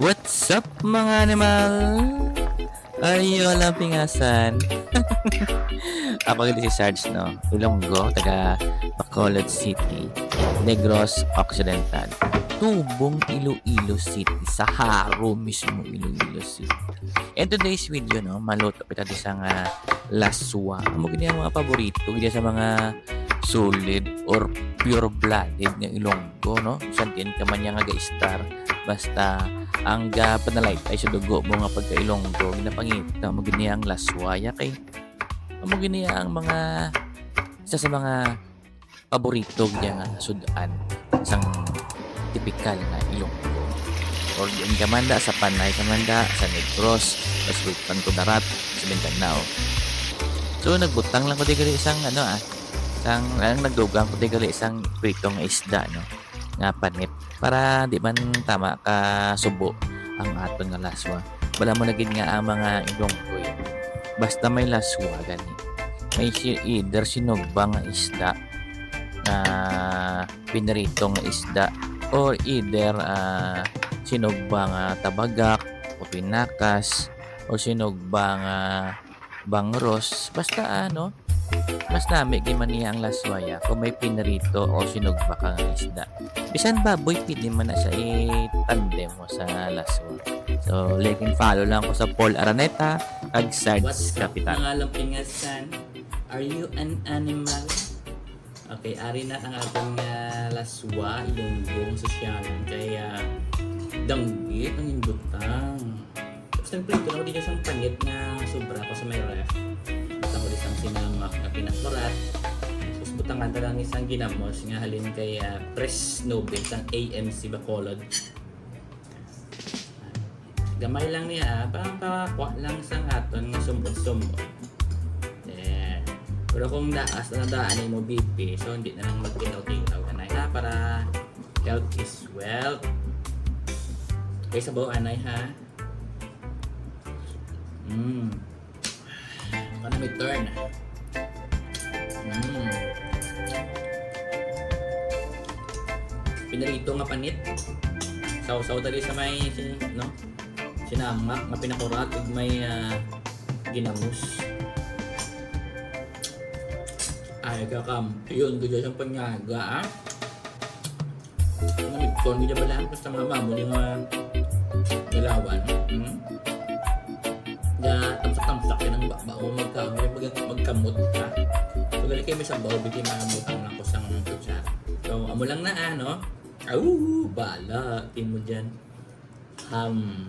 What's up mga animal? Ayo lang pingasan. Ako hindi si Sarge, no? Ilonggo, taga Bacolod City, Negros Occidental. Tubong Iloilo City, sa Haro mismo Iloilo City. In today's video, no, maluto kita sa nga laswa. Amo gini ang mga paborito, gini sa mga solid or pure-blooded nga Ilonggo, no? Santin ka man nga ga-star. Basta ang ga panalay ay sa dugo mo nga pagkailonggo ginapangita mo gini ang laswaya kay mo gini ang mga isa sa mga paborito niya nga sudan isang tipikal na ilonggo or diyan ka manda sa Panay ka manda sa Negros sa Sultan Kudarat sa Mindanao so nagbutang lang ko di isang ano ah isang ang nagdugang ko di gali isang pritong isda no? Nga panit. Para di man tama ka subo ang aton nga laswa. Wala mo naging nga ang mga ilonggoy basta may laswa gani. May si either sinugbang isda na pinaritong nga isda or either ah, sinugbang nga tabagak o pinakas o sinugbang nga bangros. Basta ano mas nami kay man niya ang laswaya kung may pinarito o sinugba ka nga isda. Bisan baboy, pwede man na siya i-tandem mo sa laswa. So, like and follow lang ko sa Paul Araneta kag Sarge What's up mga lampingasan? Are you an animal? Okay, ari na ang atong uh, laswa, ilunggong, sosyalan. Kaya, danggit ang imbutang. Nagprito na ko dito sa panit na sobra pa sa may ref. Sinamak na pinakbarat. Tapos butangan lang isang ginamos nga halin kay uh, Press Nobel sang AMC Bacolod. Gamay lang niya, ah. parang pakakwa lang sa aton nga sumbot-sumbot. Yeah. Pero kung daas na daanin mo BP, so hindi na lang magtinaw-tinaw ka na ha, para health is wealth. Okay, sabaw anay ha. Mmm. Paano may turn? Mmm. Pinarito nga panit. Saw-saw dali sa may, no? Sinamak, nga ug may ah, ginamos. Ay, kakampiyon ko dyan sa panyaga, ah. Namigton, hindi ba lang basta mga mamuli mga galawan. Hmm? Na tamsak-tamsak yan ang bakbao magkamay, mag magkamot ka. So, gali kayo may sabaw, bigay mamutang lang ko sa kutsara. So, amo lang na, ano? Au, bala, tin mo dyan. Ham.